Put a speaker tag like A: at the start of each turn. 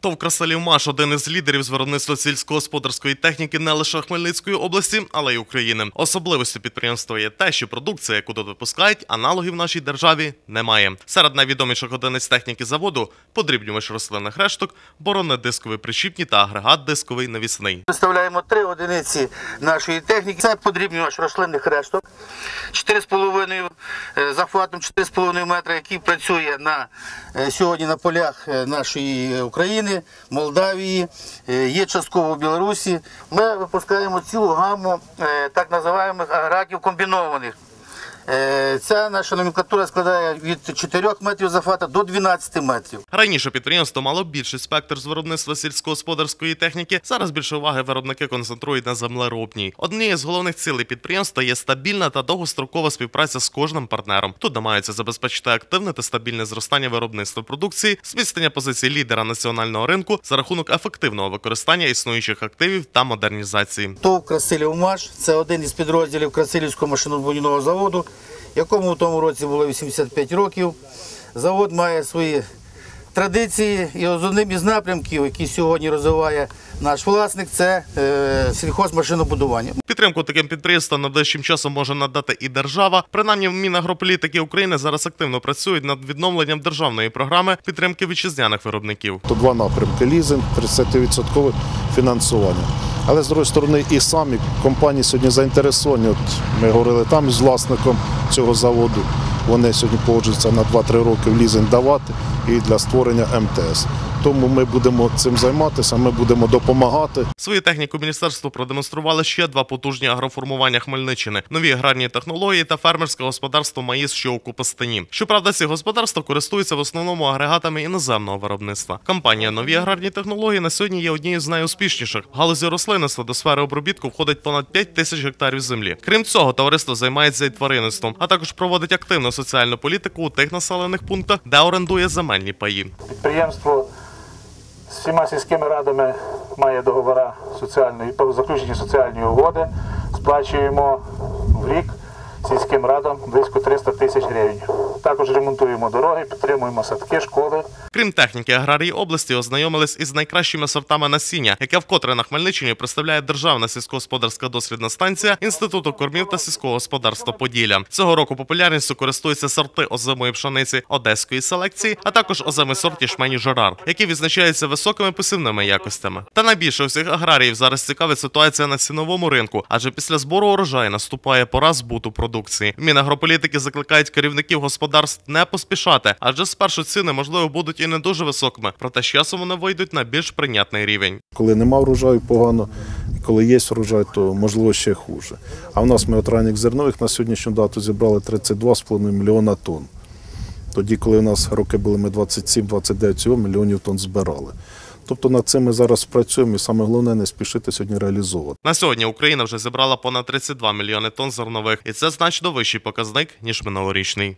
A: ТОВ «Красалівмаш» – один із лідерів з виробництва сільськогосподарської техніки не лише Хмельницької області, але й України. Особливістю підприємства є те, що продукція, яку тут випускають, аналогів в нашій державі немає. Серед найвідоміших одиниць техніки заводу – подрібнювач рослинних решток, боронно-дисковий прищіпні та агрегат дисковий навісний.
B: Представляємо три одиниці нашої техніки. Це подрібнювач рослинних решток 4,5 е, захватом 4,5 метра, який працює на е, сьогодні на полях е, нашої України, Молдавії, е, є частково в Білорусі. Ми випускаємо цілу гаму е, так називаємо аграрів комбінованих. Е, Ця наша номенклатура складає від 4 метрів захвата до 12 метрів.
A: Раніше підприємство мало більший спектр з виробництва сільськогосподарської техніки. Зараз більше уваги виробники концентрують на землеробній. Однією з головних цілей підприємства є стабільна та довгострокова співпраця з кожним партнером. Тут намагаються забезпечити активне та стабільне зростання виробництва продукції, зміцнення позицій лідера національного ринку за рахунок ефективного використання існуючих активів та модернізації.
B: ТОВ «Красилівмаш» – це один із підрозділів Красилівського машинобудівного заводу, якому в тому році було 85 років. Завод має свої традиції і одним із напрямків, який сьогодні розвиває наш власник, це е, сільхозмашинобудування.
A: Підтримку таким підприємствам найближчим часом може надати і держава. Принаймні, в Мінагрополітики України зараз активно працюють над відновленням державної програми підтримки вітчизняних виробників.
C: То два напрямки лізинг, 30% фінансування. Але з іншої сторони, і самі компанії сьогодні заінтересовані. От ми говорили там з власником цього заводу. Вони сьогодні погоджуються на 2-3 роки в лізинг давати і для створення МТС. Тому ми будемо цим займатися, ми будемо допомагати.
A: Свою техніку міністерство продемонстрували ще два потужні агроформування Хмельниччини: нові аграрні технології та фермерське господарство Маїс, що у Купастані. Щоправда, ці господарства користуються в основному агрегатами іноземного виробництва. Компанія нові аграрні технології на сьогодні є однією з найуспішніших. В галузі рослинництва до сфери обробітку входить понад 5 тисяч гектарів землі. Крім цього, товариство займається і тваринництвом, а також проводить активну соціальну політику у тих населених пунктах, де орендує земельні паї.
D: Підприємство з всіма сільськими радами має договори соціальної по заключенні соціальної угоди. Сплачуємо в рік сільським радам близько 300 тисяч гривень. Також ремонтуємо дороги, підтримуємо садки, школи.
A: Крім техніки, аграрії області ознайомились із найкращими сортами насіння, яке вкотре на Хмельниччині представляє Державна сільськогосподарська дослідна станція Інституту кормів та сільського господарства Поділля. Цього року популярністю користуються сорти озимої пшениці одеської селекції, а також озимий сорт ячмені Жерар, які відзначаються високими посівними якостями. Та найбільше усіх аграріїв зараз цікавить ситуація на ціновому ринку, адже після збору урожаю наступає пора збуту продукції. Мінагрополітики закликають керівників господарств не поспішати, адже спершу ціни можливо будуть і не дуже високими, проте з часом вони вийдуть на більш прийнятний рівень.
C: Коли нема врожаю, погано. Коли є врожай, то можливо ще хуже. А в нас ми от ранніх зернових на сьогоднішню дату зібрали 32,5 мільйона тонн. Тоді, коли у нас роки були ми 27-29 цього мільйонів тонн збирали. Тобто над цим ми зараз працюємо і саме головне не спішити сьогодні реалізовувати.
A: На сьогодні Україна вже зібрала понад 32 мільйони тонн зернових, і це значно вищий показник ніж минулорічний.